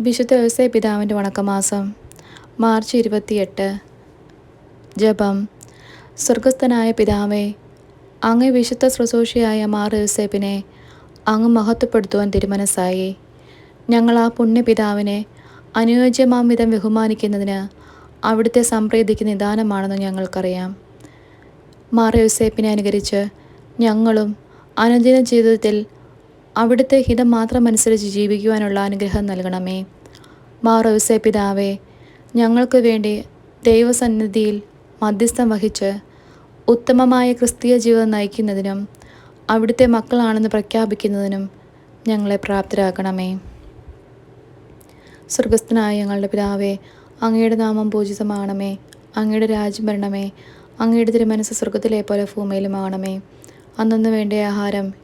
വിശുദ്ധ വ്യവസായ പിതാവിന്റെ വണക്കമാസം മാർച്ച് ഇരുപത്തിയെട്ട്. ജപം. സ്വർഗസ്ഥനായ പിതാവേ അങ്ങ് വിശുദ്ധ സ്രസോഷിയായ മാർ യൂസേപ്പിനെ അങ്ങ് മഹത്വപ്പെടുത്തുവാൻ തിരുമനസ്സായി. ഞങ്ങൾ ആ പുണ്യപിതാവിനെ അനുയോജ്യമാം വിധം ബഹുമാനിക്കുന്നതിന് അവിടുത്തെ സംപ്രീതിക്ക് നിദാനമാണെന്ന് ഞങ്ങൾക്കറിയാം. മാർ യൂസേപ്പിനെ അനുകരിച്ച് ഞങ്ങളും അനുദിന ജീവിതത്തിൽ അവിടുത്തെ ഹിതം മാത്രമനുസരിച്ച് ജീവിക്കുവാനുള്ള അനുഗ്രഹം നൽകണമേ. മാർ യൂസേ പിതാവേ ഞങ്ങൾക്ക് വേണ്ടി ദൈവസന്നിധിയിൽ മധ്യസ്ഥം വഹിച്ച് ഉത്തമമായ ക്രിസ്തീയ ജീവിതം നയിക്കുന്നതിനും അവിടുത്തെ മക്കളാണെന്ന് പ്രഖ്യാപിക്കുന്നതിനും ഞങ്ങളെ പ്രാപ്തരാക്കണമേ. സ്വർഗസ്ഥനായ ഞങ്ങളുടെ പിതാവേ അങ്ങയുടെ നാമം പൂജിതമാണമേ. അങ്ങയുടെ രാജ്യം വരണമേ. അങ്ങയുടെ തിരുമനസ് സ്വർഗത്തിലെ പോലെ ഭൂമിയിലുമാകണമേ അന്നു വേണ്ട ആഹാരം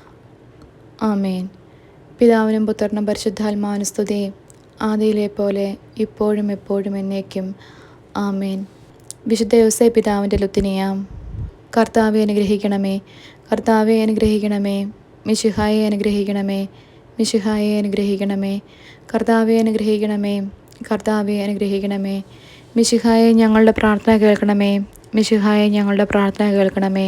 ആമേൻ. പിതാവിനും പുത്രനും പരിശുദ്ധാത്മാവിനും സ്തുതി ആദിയിലെ പോലെ ഇപ്പോഴും എപ്പോഴും എന്നേക്കും. ആമേൻ. വിശുദ്ധ യോസെ പിതാവിന്റെ ലുത്തിനിയാം കർത്താവെ അനുഗ്രഹിക്കണമേ കർത്താവെ അനുഗ്രഹിക്കണമേ മിശിഹായെ അനുഗ്രഹിക്കണമേ മിശിഹായെ അനുഗ്രഹിക്കണമേ കർത്താവെ അനുഗ്രഹിക്കണമേ കർത്താവെ അനുഗ്രഹിക്കണമേ മിശിഹായെ ഞങ്ങളുടെ പ്രാർത്ഥന കേൾക്കണമേ മിശിഹായെ ഞങ്ങളുടെ പ്രാർത്ഥന കേൾക്കണമേ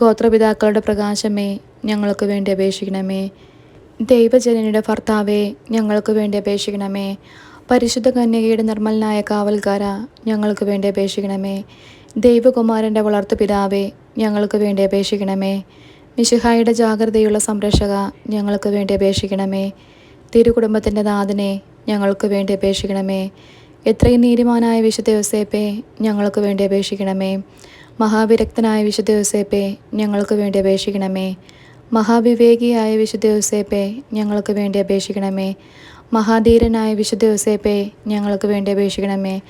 ഗോത്രപിതാക്കളുടെ പ്രകാശമേ ഞങ്ങൾക്ക് വേണ്ടി അപേക്ഷിക്കണമേ. ദൈവജനനിയുടെ ഭർത്താവേ ഞങ്ങൾക്ക് വേണ്ടി അപേക്ഷിക്കണമേ. പരിശുദ്ധ കന്യകയുടെ നിർമ്മലനായ കാവൽക്കാര ഞങ്ങൾക്ക് വേണ്ടി അപേക്ഷിക്കണമേ. ദൈവകുമാരന്റെ വളർത്തുപിതാവേ ഞങ്ങൾക്ക് വേണ്ടി അപേക്ഷിക്കണമേ. മിശിഹായുടെ ജാഗ്രതയുള്ള സംരക്ഷക ഞങ്ങൾക്ക് വേണ്ടി അപേക്ഷിക്കണമേ. തിരുകുടുംബത്തിന്റെ നാഥനെ ഞങ്ങൾക്ക് വേണ്ടി അപേക്ഷിക്കണമേ. എത്രയും നീതിമാനായ വിശുദ്ധ യോസേപ്പെ ഞങ്ങൾക്ക് വേണ്ടി അപേക്ഷിക്കണമേ. മഹാവിരക്തനായ വിശുദ്ധ യോസേപ്പെ ഞങ്ങൾക്ക് വേണ്ടി അപേക്ഷിക്കണമേ. മഹാവിവേകിയായ വിശുദ്ധ യോസേപ്പെ ഞങ്ങൾക്ക് വേണ്ടി അപേക്ഷിക്കണമേ. മഹാധീരനായ വിശുദ്ധ യോസേപ്പെ ഞങ്ങൾക്ക് വേണ്ടി അപേക്ഷിക്കണമേ.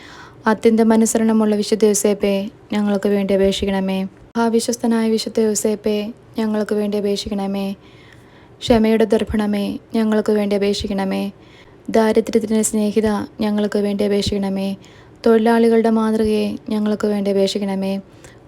അത്യന്തമനുസരണമുള്ള വിശുദ്ധ യോസേപ്പെ ഞങ്ങൾക്ക് വേണ്ടി അപേക്ഷിക്കണമേ. മഹാവിശ്വസ്തനായ വിശുദ്ധ യോസേപ്പെ ഞങ്ങൾക്ക് വേണ്ടി അപേക്ഷിക്കണമേ. ക്ഷമയുടെ ദർഭണമേ ഞങ്ങൾക്ക് വേണ്ടി അപേക്ഷിക്കണമേ. ദാരിദ്ര്യത്തിന്റെ സ്നേഹിത ഞങ്ങൾക്ക് വേണ്ടി അപേക്ഷിക്കണമേ. തൊഴിലാളികളുടെ മാതൃകയെ ഞങ്ങൾക്ക് വേണ്ടി അപേക്ഷിക്കണമേ.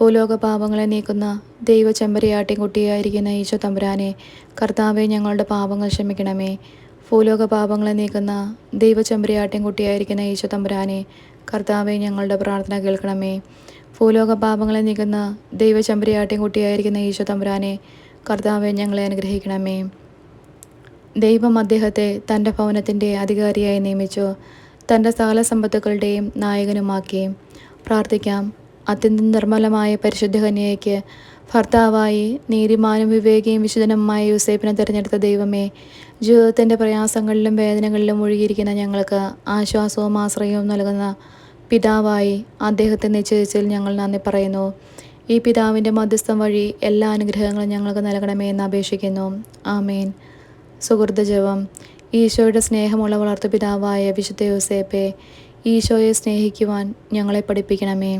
ഭൂലോക പാപങ്ങളെ നീക്കുന്ന ദൈവ ചെമ്പരിയാട്ടി കുട്ടിയായിരിക്കുന്ന ഈശോ തമ്പുരാനെ കർത്താവെ ഞങ്ങളുടെ പാപങ്ങൾ ക്ഷമിക്കണമേ. ഭൂലോക പാപങ്ങളെ നീക്കുന്ന ദൈവ ചെമ്പരിയാട്ടിൻകുട്ടിയായിരിക്കുന്ന ഈശോ തമ്പുരാനെ കർത്താവെ ഞങ്ങളുടെ പ്രാർത്ഥന കേൾക്കണമേ. ഭൂലോക പാപങ്ങളെ നീക്കുന്ന ദൈവ ചെമ്പരിയാട്ടിൻകുട്ടിയായിരിക്കുന്ന ഈശോ തമ്പുരാനെ കർത്താവെ ഞങ്ങളെ അനുഗ്രഹിക്കണമേ. ദൈവം അദ്ദേഹത്തെ തന്റെ ഭവനത്തിന്റെ അധികാരിയായി നിയമിച്ചു. തന്റെ സകല സമ്പത്തുക്കളുടെയും നായകനുമാക്കി. പ്രാർത്ഥിക്കാം. അത്യന്തം നിർമ്മലമായ പരിശുദ്ധ കന്യയ്ക്ക് ഭർത്താവായി നീതിമാനും വിവേകിയും വിശുദ്ധനുമായ യൂസേപ്പിനെ തിരഞ്ഞെടുത്ത ദൈവമേ ജീവിതത്തിന്റെ പ്രയാസങ്ങളിലും വേദനകളിലും ഒഴുകിയിരിക്കുന്ന ഞങ്ങൾക്ക് ആശ്വാസവും ആശ്രയവും നൽകുന്ന പിതാവായി അദ്ദേഹത്തെ നിശ്ചയിച്ചതിൽ ഞങ്ങൾ നന്ദി പറയുന്നു. ഈ പിതാവിന്റെ മധ്യസ്ഥം വഴി എല്ലാ അനുഗ്രഹങ്ങളും ഞങ്ങൾക്ക് നൽകണമേ എന്ന് അപേക്ഷിക്കുന്നു. ആമേൻ. സുഹൃദജവം ഈശോയുടെ സ്നേഹമുള്ള വളർത്തു പിതാവായ വിശുദ്ധ യോസേപ്പെ ഈശോയെ സ്നേഹിക്കുവാൻ ഞങ്ങളെ പഠിപ്പിക്കണമേ.